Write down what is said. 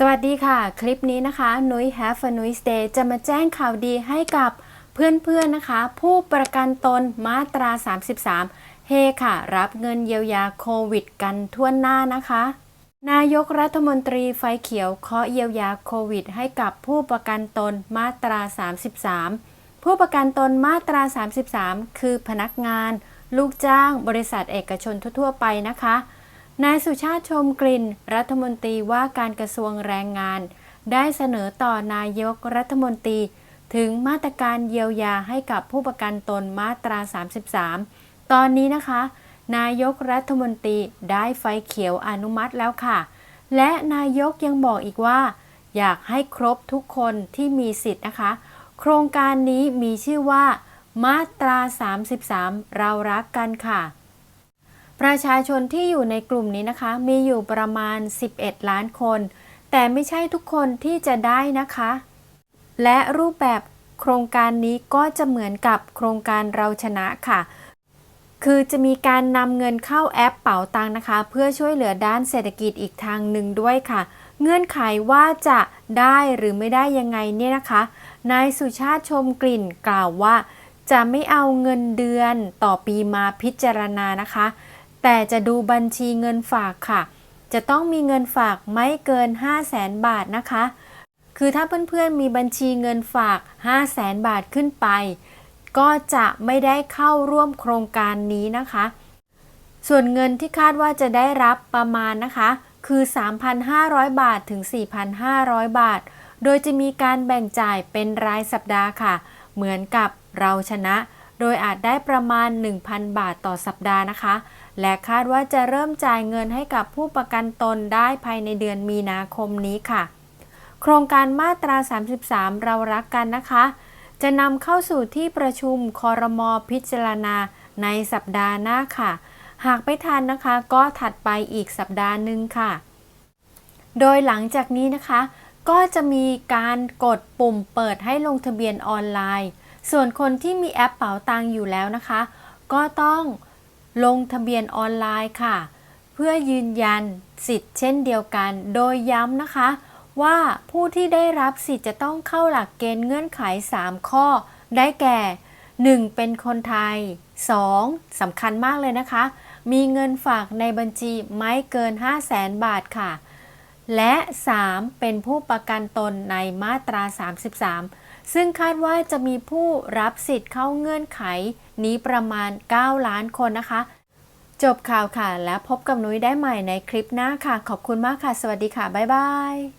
สวัสดีค่ะ คลิปนี้นะคะนุ้ย Have a Nuis Day จะมาแจ้งข่าวดีให้กับเพื่อนๆนะคะ ผู้ประกันตนมาตรา 33 เฮค่ะ รับเงินเยียวยาโควิดกันทั่วหน้านะคะ นายกรัฐมนตรีไฟเขียวเคาะเยียวยาโควิด ให้กับผู้ประกันตนมาตรา 33 ผู้ประกันตนมาตรา 33 คือพนักงาน ลูกจ้าง บริษัทเอกชนทั่วๆไปนะคะ นายสุชาติชมกลิ่น รัฐมนตรีว่าการกระทรวงแรงงาน ได้เสนอต่อนายกรัฐมนตรี ถึงมาตรการเยียวยาให้กับผู้ประกันตนมาตรา 33 ตอนนี้นะคะ นายกรัฐมนตรีได้ไฟเขียวอนุมัติแล้วค่ะ และนายกยังบอกอีกว่า อยากให้ครบทุกคนที่มีสิทธิ์นะคะ โครงการนี้มีชื่อว่า มาตรา 33 เรารักกันค่ะ ประชาชนที่อยู่ในกลุ่มนี้นะคะ มีอยู่ประมาณ 11 ล้านคน แต่ไม่ใช่ทุกคนที่จะได้นะคะ และรูปแบบโครงการนี้ก็จะเหมือนกับโครงการเราชนะค่ะ คือจะมีการนำเงินเข้าแอปเป๋าตังนะคะ เพื่อช่วยเหลือด้านเศรษฐกิจอีกทางหนึ่งด้วยค่ะ เงื่อนไขว่าจะได้หรือไม่ได้ยังไงเนี่ยนะคะ นายสุชาติชมกลิ่นกล่าวว่า จะไม่เอาเงินเดือนต่อปีมาพิจารณานะคะ แต่จะดูบัญชีเงินฝากค่ะ จะต้องมีเงินฝากไม่เกิน 5 0 0แสนบาทนะคะ คือถ้าเพื่อนๆมีบัญชีเงินฝาก 5 0 0แสนบาทขึ้นไป ก็จะไม่ได้เข้าร่วมโครงการนี้นะคะ ส่วนเงินที่คาดว่าจะได้รับประมาณนะคะ คือ 3,500 บาทถึง 4,500 บาท โดยจะมีการแบ่งจ่ายเป็นรายสัปดาห์ค่ะ เหมือนกับเราชนะ โดยอาจได้ประมาณ 1,000 บาทต่อสัปดาห์นะคะ และคาดว่าจะเริ่มจ่ายเงินให้กับผู้ประกันตนได้ภายในเดือนมีนาคมนี้ค่ะ โครงการมาตรา 33 เรารักกันนะคะ จะนำเข้าสู่ที่ประชุมคอรมอพิจารณาในสัปดาห์หน้าค่ะ หากไม่ทันนะคะก็ถัดไปอีกสัปดาห์หนึ่งค่ะ โดยหลังจากนี้นะคะ ก็จะมีการกดปุ่มเปิดให้ลงทะเบียนออนไลน์ ส่วนคนที่มีแอปเป๋าตังอยู่แล้วนะคะ ก็ต้องลงทะเบียนออนไลน์ค่ะ เพื่อยืนยันสิทธิ์เช่นเดียวกัน โดยย้ำนะคะ ว่าผู้ที่ได้รับสิทธิ์จะต้องเข้าหลักเกณฑ์เงื่อนไข 3 ข้อ ได้แก่ 1. เป็นคนไทย 2. สำคัญมากเลยนะคะ มีเงินฝากในบัญชีไม่เกิน 5 0 0แสนบาทค่ะ และ 3. เป็นผู้ประกันตนในมาตรา 33 ซึ่งคาดว่าจะมีผู้รับสิทธิ์เข้าเงื่อนไข นี้ประมาณ 9 ล้านคนนะคะ จบข่าวค่ะ และพบกับนุ้ยได้ใหม่ในคลิปหน้าค่ะ ขอบคุณมากค่ะ สวัสดีค่ะ บ๊ายบาย